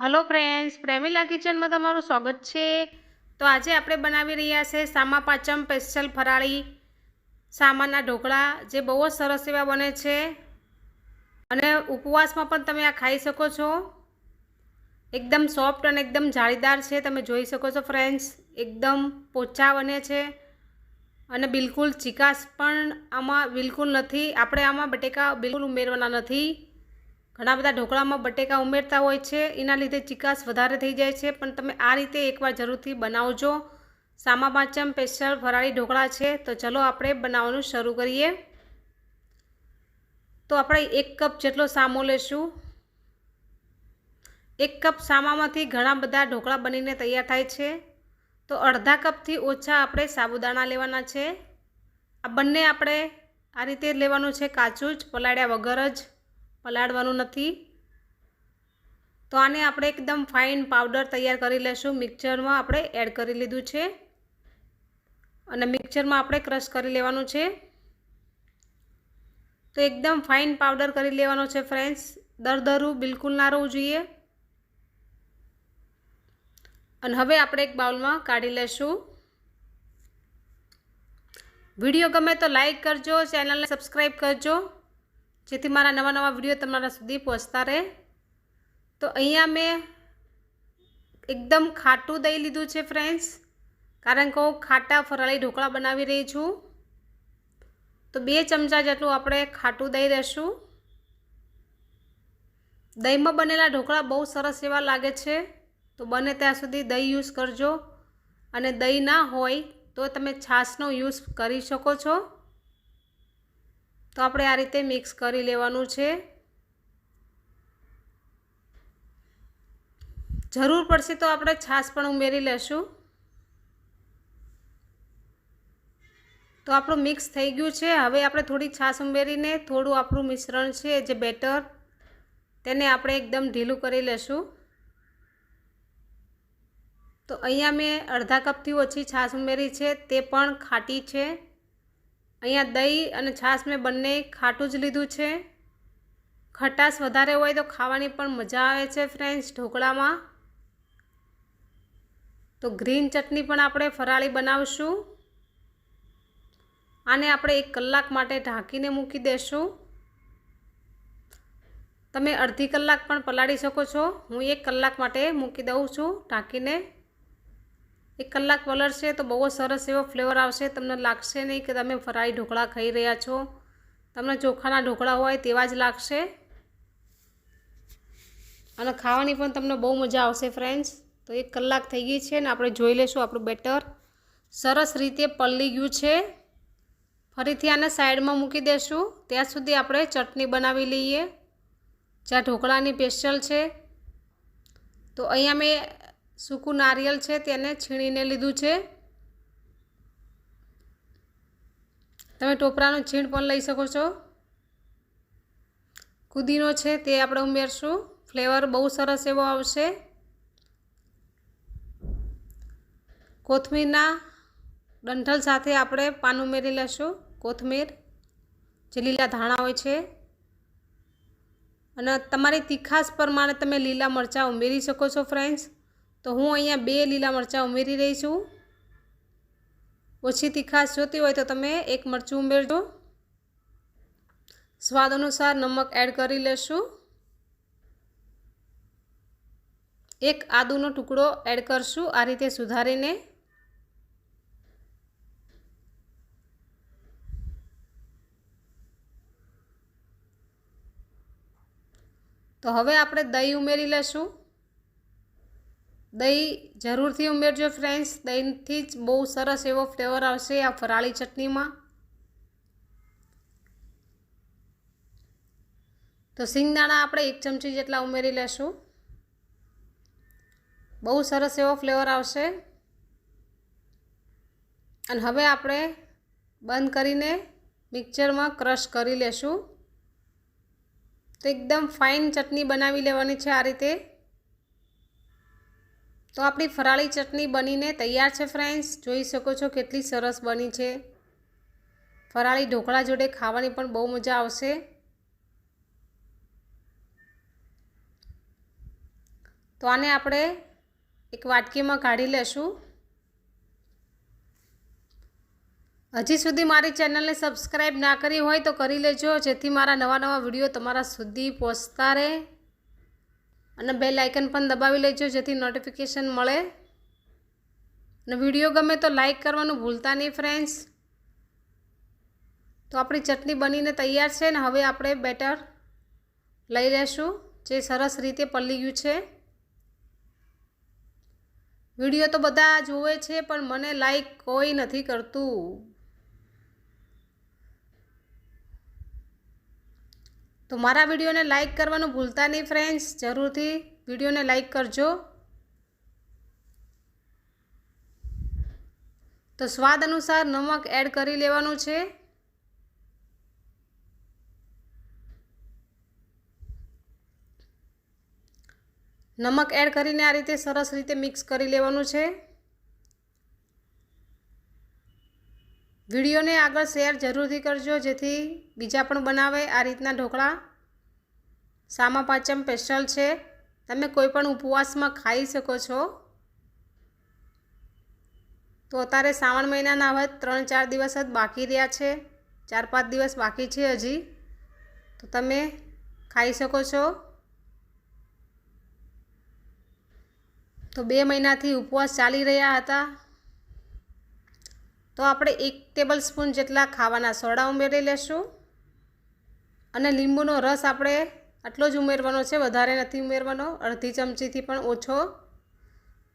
Hello friends પ્રેમિલા કિચનમાં તમારું સ્વાગત છે. તો આજે આપણે બનાવી રહ્યા છે સામા પાંચમ સ્પેશિયલ ફરાળી સામાના ઢોકળા, જે બહુ જ સરસ એવા બને છે. અને ઉપવાસમાં પણ તમે આ ખાઈ શકો છો. એકદમ સોફ્ટ અને એકદમ જાળીદાર છે. તમે જોઈ શકો છો ફ્રેન્ડ્સ એકદમ પોચા બને છે. અને બિલકુલ ચિકાસ પણ આમાં બિલકુલ નથી. આપણે આમાં બટેકા બિલકુલ ઉમેરવાના નથી. ઘણા બધા ઢોકળામાં બટેકા ઉમેરતા હોય છે. એના લીધે ચિકાસ વધારે થઈ જાય છે. પણ તમે આ રીતે એકવાર જરૂરથી બનાવજો. સામા પાંચમ સ્પેશિયલ ફરાળી ઢોકળા છે. તો ચલો આપણે બનાવવાનું શરૂ કરીએ. તો આપણે એક કપ જેટલો સામો લેશું. એક કપ સામામાંથી ઘણા બધા ઢોકળા બનીને તૈયાર થાય છે. તો અડધા કપથી ઓછા આપણે સાબુદાણા લેવાના છે. આ બંને આપણે આ રીતે લેવાનું છે કાચું જ, પલાળ્યા વગર જ. પલાળવાનું નથી. તો આને આપણે એકદમ ફાઇન પાવડર તૈયાર કરી લેશું. મિક્સરમાં આપણે એડ કરી લીધું છે. અને મિક્સરમાં આપણે ક્રશ કરી લેવાનું છે. તો એકદમ ફાઇન પાવડર કરી લેવાનો છે ફ્રેન્ડ્સ. દરદરું બિલકુલ ના રહેવું જોઈએ. અને હવે આપણે એક બાઉલમાં કાઢી લેશું. વીડિયો ગમે તો લાઈક કરજો, ચેનલને સબસ્ક્રાઈબ કરજો. જેથી મારા નવા નવા વીડિયો તમારા સુધી પહોંચતા રહે. તો અહીંયા મેં એકદમ ખાટું દહીં લીધું છે ફ્રેન્ડ્સ કારણ કે હું ખાટા ફરાળી ઢોકળા બનાવી રહી છું. તો બે ચમચા જેટલું આપણે ખાટું દહીં રહેશું. દહીંમાં બનેલા ઢોકળા બહુ સરસ એવા લાગે છે. તો બને ત્યાં સુધી દહીં યુઝ કરજો. અને દહીં ના હોય તો તમે છાશનો યુઝ કરી શકો છો. તો આપણે આ રીતે મિક્સ કરી લેવાનું છે. જરૂર પડશે તો આપણે છાશ પણ ઉમેરી લેશું. તો આપણું મિક્સ થઈ ગયું છે. હવે આપણે થોડી છાશ ઉમેરીને થોડું આપણું મિશ્રણ છે જે બેટર, તેને આપણે એકદમ ઢીલું કરી લેશું. તો અહીંયા મેં અડધા કપથી ઓછી છાશ ઉમેરી છે, તે પણ ખાટી છે. અહીંયા દહીં અને છાશ મેં બંને ખાટું જ લીધું છે. ખટાશ વધારે હોય તો ખાવાની પણ મજા આવે છે ફ્રેન્ડ્સ ઢોકળામાં. તો ગ્રીન ચટણી પણ આપણે ફરાળી બનાવશું. આને આપણે એક કલાક માટે ઢાંકીને મૂકી દેશું. તમે અડધી કલાક પણ પલાળી શકો છો. હું એક કલાક માટે મૂકી દઉં છું ઢાંકીને. એક કલાક વલરશે તો બહુ સરસ એવો ફ્લેવર આવશે. તમને લાગશે નહીં કે તમે ફરાળી ઢોકળા ખાઈ રહ્યા છો. તમને ચોખાના ઢોકળા હોય તેવા જ લાગશે. અને ખાવાની પણ તમને બહુ મજા આવશે ફ્રેન્ડ્સ તો એક કલાક થઈ ગઈ છે ને આપણે જોઈ લઈશું આપણું બેટર. સરસ રીતે પલળી ગયું છે. ફરીથી આને સાઈડમાં મૂકી દેશું. ત્યાં સુધી આપણે ચટણી બનાવી લઈએ. જ્યાં ઢોકળાની સ્પેશિયલ છે. તો અહીંયા મેં સૂકું નારિયેલ છે તેને છીણીને લીધું છે. તમે ટોપરાનું છીણ પણ લઈ શકો છો. કુદીનો છે તે આપણે ઉમેરશું. ફ્લેવર બહુ સરસ એવો આવશે. કોથમીરના ડંઠલ સાથે આપણે પાન ઉમેરી લેશું. કોથમીર, જે લીલા ધાણા હોય છે. અને તમારી તીખાસ પ્રમાણે તમે લીલા મરચાં ઉમેરી શકો છો ફ્રેન્ડ્સ તો હું અહીંયા બે લીલા મરચાં ઉમેરી રહી છું. ઓછી તીખાશ જોતી હોય તો તમે એક મરચું ઉમેરજો. સ્વાદ અનુસાર નમક એડ કરી લેશું. એક આદુનો ટુકડો એડ કરશું આ રીતે સુધારીને. તો હવે આપણે દહીં ઉમેરી લેશું. દહીં જરૂરથી ઉમેરજો ફ્રેન્ડ્સ દહીંથી જ બહુ સરસ એવો ફ્લેવર આવશે આ ફરાળી ચટણીમાં. તો સિંગદાણા આપણે એક ચમચી જેટલા ઉમેરી લેશું. બહુ સરસ એવો ફ્લેવર આવશે. અને હવે આપણે બંધ કરીને મિક્સરમાં ક્રશ કરી લેશું. તો એકદમ ફાઇન ચટણી બનાવી લેવાની છે આ રીતે. તો આપણી ફરાળી ચટણી બનીને તૈયાર છે ફ્રેન્ડ્સ. જોઈ શકો છો કેટલી સરસ બની છે. ફરાળી ઢોકળા જોડે ખાવાની પણ બહુ મજા આવશે. તો આને આપણે એક વાટકીમાં કાઢી લેશું. હજી સુધી મારી ચેનલને સબસ્ક્રાઈબ ના કરી હોય તો કરી લેજો, જેથી મારા નવા નવા વીડિયો તમારા સુધી પહોંચતા રહે. અને બેલ આઇકન પણ દબાવી લેજો જેથી નોટિફિકેશન મળે. અને વીડિયો ગમે તો લાઇક કરવાનું ભૂલતા નહીં ફ્રેન્ડ્સ તો આપણી ચટણી બનીને તૈયાર છે ને હવે આપણે બેટર લઈ લેશું, જે સરસ રીતે પલ્લી ગયું છે. વીડિયો તો બધા જુએ છે, પણ મને લાઈક કોઈ નથી કરતું. તો મારા વિડીયોને લાઈક કરવાનું ભૂલતા નહીં ફ્રેન્ડ્સ. જરૂરથી વિડીયોને લાઈક કરજો. તો સ્વાદ અનુસાર નમક એડ કરી લેવાનું છે. નમક એડ કરીને આ રીતે સરસ રીતે મિક્સ કરી લેવાનું છે. વિડીયોને આગળ શેર જરૂરથી કરજો, જેથી બીજા પણ બનાવે આ રીતના ઢોકળા. સામા પાંચમ સ્પેશિયલ છે. તમે કોઈ પણ ઉપવાસમાં ખાઈ શકો છો. તો અત્યારે શ્રાવણ મહિનાના હવે ત્રણ ચાર દિવસ જ બાકી રહ્યા છે. ચાર પાંચ દિવસ બાકી છે હજી. તો તમે ખાઈ શકો છો. તો બે મહિનાથી ઉપવાસ ચાલી રહ્યા હતા. તો આપણે એક ટેબલ સ્પૂન જેટલા ખાવાના સોડા ઉમેરી લેશું. અને લીંબુનો રસ આપણે આટલો જ ઉમેરવાનો છે, વધારે નથી ઉમેરવાનો. અડધી ચમચીથી પણ ઓછો.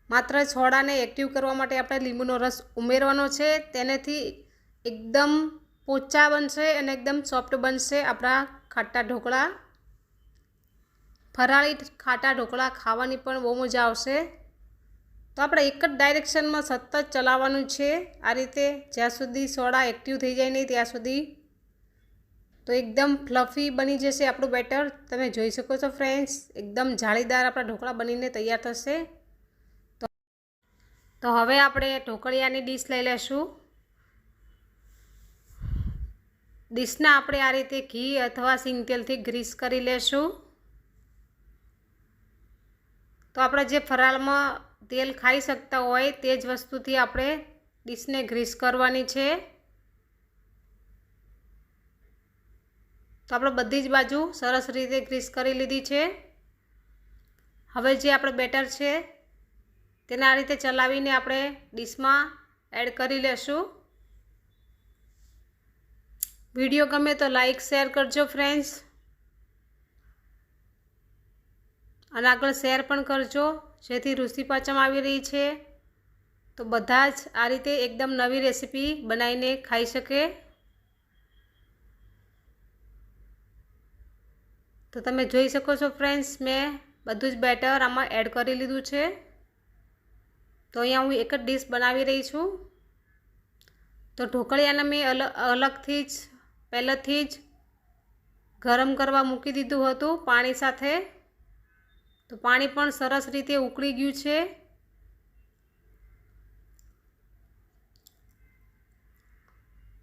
માત્ર છોડાને એક્ટિવ કરવા માટે આપણે લીંબુનો રસ ઉમેરવાનો છે. તેનેથી એકદમ પોચા બનશે અને એકદમ સોફ્ટ બનશે આપણા ખાટા ઢોકળા. ફરાળી ખાટા ઢોકળા ખાવાની પણ બહુ મજા આવશે. તો આપણે એક જ ડાયરેક્શનમાં સતત ચલાવવાનું છે. આ રીતે જ્યાં સુધી સોડા એક્ટિવ થઈ જાય નહીં, ત્યાં સુધી તો એકદમ ફ્લફી બની જશે આપણું બેટર. તમે જોઈ શકો છો ફ્રેન્ડ્સ એકદમ જાળીદાર આપણા ઢોકળા બનીને તૈયાર થશે. તો તો હવે આપણે ઢોકળિયાની ડીશ લઈ લેશું. ડીશના આપણે આ રીતે ઘી અથવા સિંગતેલથી ગ્રીસ કરી લેશું. તો આપણે જે ફરાળમાં તેલ ખાઈ શકતા હોય તે જ વસ્તુથી આપણે ડીશને ગ્રીસ કરવાની છે. તો આપણે બધી જ બાજુ સરસ રીતે ગ્રીસ કરી લીધી છે. હવે જે આપણે બેટર છે તેને આ રીતે ચલાવીને આપણે ડીશમાં એડ કરી લેશું. વીડિયો ગમે તો લાઈક, શેર કરજો ફ્રેન્ડ્સ. અને આગળ શેર પણ કરજો. જેથી ઋષિ પાચમ આવી રહી છે. તો બધા જ આ રીતે એકદમ નવી રેસીપી બનાવીને ખાઈ શકે. તો તમે જોઈ શકો છો ફ્રેન્ડ્સ, મેં બધું જ બેટર આમાં એડ કરી લીધું છે. તો અહીંયા હું એક જ ડીશ બનાવી રહી છું. તો ઢોકળિયાને મેં અલગ અલગથી જ, પહેલેથી જ ગરમ કરવા મૂકી દીધું હતું પાણી સાથે. તો પાણી પણ સરસ રીતે ઉકળી ગયું છે.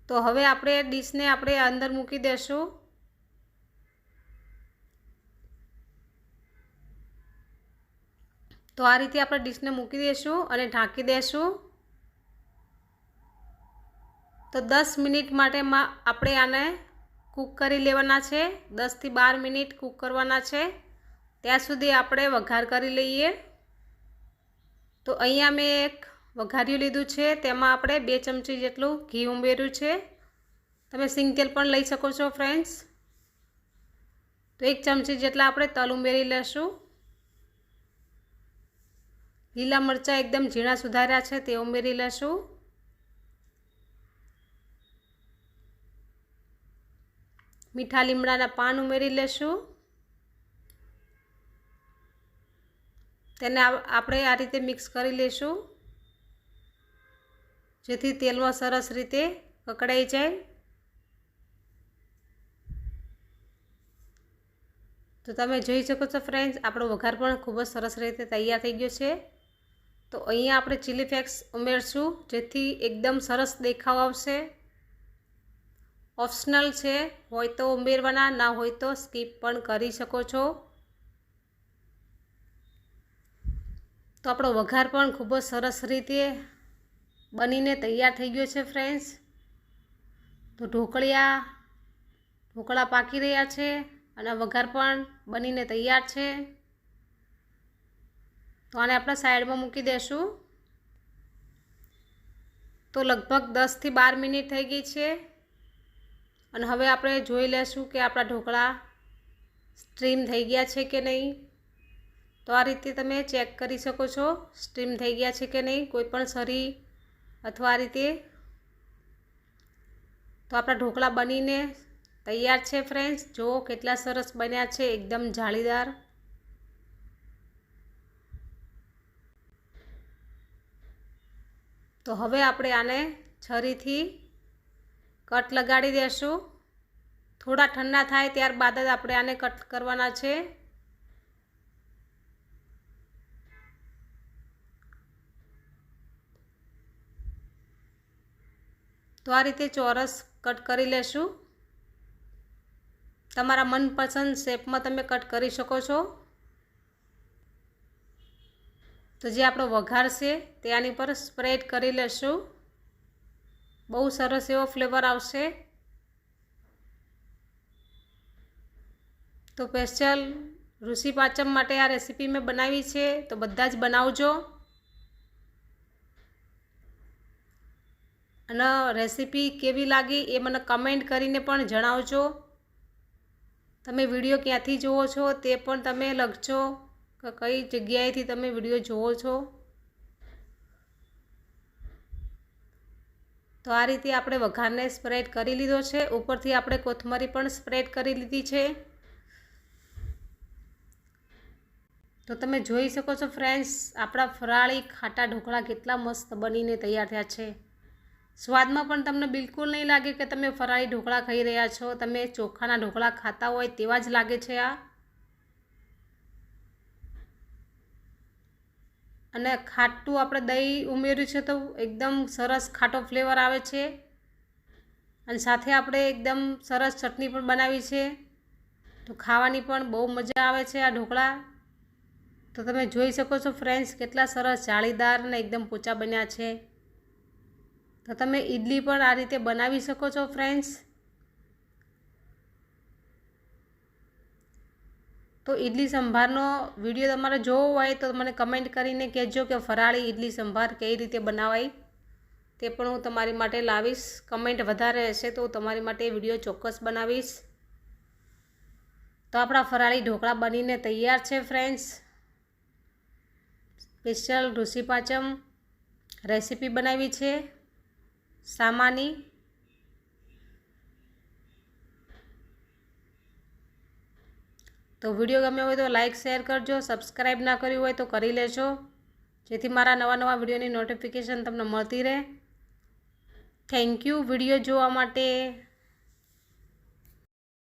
તો હવે આપણે ડીશને આપણે અંદર મૂકી દેશું. તો આ રીતે આપણે ડીશને મૂકી દઈશું અને ઢાંકી દઈશું તો દસ મિનિટ માટે આપણે આને કૂક કરી લેવાના છે. દસથી બાર મિનિટ કૂક કરવાના છે. ત્યાં સુધી આપણે વઘાર કરી લઈએ. તો અહીંયા મેં એક વઘાર્યું લીધું છે. તેમાં આપણે બે ચમચી જેટલું ઘી ઉમેર્યું છે. તમે સિંગ તેલ પણ લઈ શકો છો ફ્રેન્ડ્સ તો એક ચમચી જેટલા આપણે તલ ઉમેરી લેશું. લીલા મરચાં એકદમ ઝીણા સુધાર્યા છે, તે ઉમેરી લેશું. મીઠા લીમડાના પાન ઉમેરી લેશું. તેને આપણે આ રીતે મિક્સ કરી લઈશું જેથી તેલમાં સરસ રીતે કકડાઈ જાય. તો તમે જોઈ શકો છો ફ્રેન્ડ્સ આપણો વઘાર પણ ખૂબ જ સરસ રીતે તૈયાર થઈ ગયો છે. તો અહીંયા આપણે ચીલી ફ્લેક્સ ઉમેરશું, જેથી એકદમ સરસ દેખાવ આવશે. ઓપ્શનલ છે, હોય તો ઉમેરવાના, ના હોય તો સ્કીપ પણ કરી શકો છો. તો આપણો વઘાર પણ ખૂબ જ સરસ રીતે બનીને તૈયાર થઈ ગયો છે ફ્રેન્ડ્સ તો ઢોકળિયા, ઢોકળા પાકી રહ્યા છે અને વઘાર પણ બનીને તૈયાર છે. તો આને આપણે સાઈડમાં મૂકી દઈશું તો લગભગ દસથી બાર મિનિટ થઈ ગઈ છે અને હવે આપણે જોઈ લેશું કે આપણા ઢોકળા સ્ટ્રીમ થઈ ગયા છે કે નહીં. તો આ રીતે તમે ચેક કરી શકો છો સ્ટ્રીમ થઈ ગયા છે કે નહીં, કોઈ પણ સરી અથવા આ રીતે. તો આપણા ઢોકળા બનીને તૈયાર છે ફ્રેન્ડ્સ. જુઓ કેટલા સરસ બન્યા છે, એકદમ જાળીદાર. તો હવે આપણે આને છરીથી કટ લગાડી દેશું. થોડા ઠંડા થાય ત્યારબાદ જ આપણે આને કટ કરવાના છે. તો આ રીતે ચોરસ કટ કરી લેશું. તમારા મનપસંદ શેપમાં તમે કટ કરી શકો છો. તો જે આપણો વઘાર છે તે આની પર સ્પ્રેડ કરી લેશું. બહુ સરસ એવો ફ્લેવર આવશે. તો સ્પેશિયલ ઋષિ પાચમ માટે આ રેસીપી મેં બનાવી છે. તો બધા જ બનાવજો. અને રેસીપી કેવી લાગી એ મને કમેન્ટ કરીને પણ જણાવજો. તમે વીડિયો ક્યાંથી જુઓ છો તે પણ તમે લખજો કે કઈ જગ્યાએથી તમે વીડિયો જુઓ છો. તો આ રીતે આપણે વઘારને સ્પ્રેડ કરી લીધો છે. ઉપરથી આપણે કોથમરી પણ સ્પ્રેડ કરી લીધી છે. તો તમે જોઈ શકો છો ફ્રેન્ડ્સ, આપણા ફરાળી ખાટા ઢોકળા કેટલા મસ્ત બનીને તૈયાર થયા છે. સ્વાદમાં પણ તમને બિલકુલ નહીં લાગે કે તમે ફરાળી ઢોકળા ખાઈ રહ્યા છો, તમે ચોખાના ઢોકળા ખાતા હોય તેવા જ લાગે છે આ. અને ખાટું આપણે દહીં ઉમેર્યું છે તો એકદમ સરસ ખાટો ફ્લેવર આવે છે. અને સાથે આપણે એકદમ સરસ ચટણી પણ બનાવી છે. તો ખાવાની પણ બહુ મજા આવે છે આ ઢોકળા. તો તમે જોઈ શકો છો ફ્રેન્ડ્સ, કેટલા સરસ જાળીદાર અને એકદમ પોચા બન્યા છે. તો તમે ઈડલી પણ આ રીતે બનાવી શકો છો ફ્રેન્ડ્સ તો ઈડલી સંભારનો વીડિયો તમારે જોવો હોય તો મને કમેન્ટ કરીને કહેજો કે ફરાળી ઈડલી સંભાર કઈ રીતે બનાવાય. તે પણ હું તમારી માટે લાવીશ. કમેન્ટ વધારે હશે તો હું તમારી માટે વીડિયો ચોક્કસ બનાવીશ. તો આપણા ફરાળી ઢોકળા બનીને તૈયાર છે friends special Rishi Pancham recipe બનાવી છે. સામાની તો વીડિયો ગમ્યો હોય તો લાઇક શેર કરજો સબસ્ક્રાઈબ ના કર્યું હોય તો કરી લેજો. જેથી મારા નવા નવા વિડીયોની નોટિફિકેશન તમને મળતી રહે. થેન્ક યુ વીડિયો જોવા માટે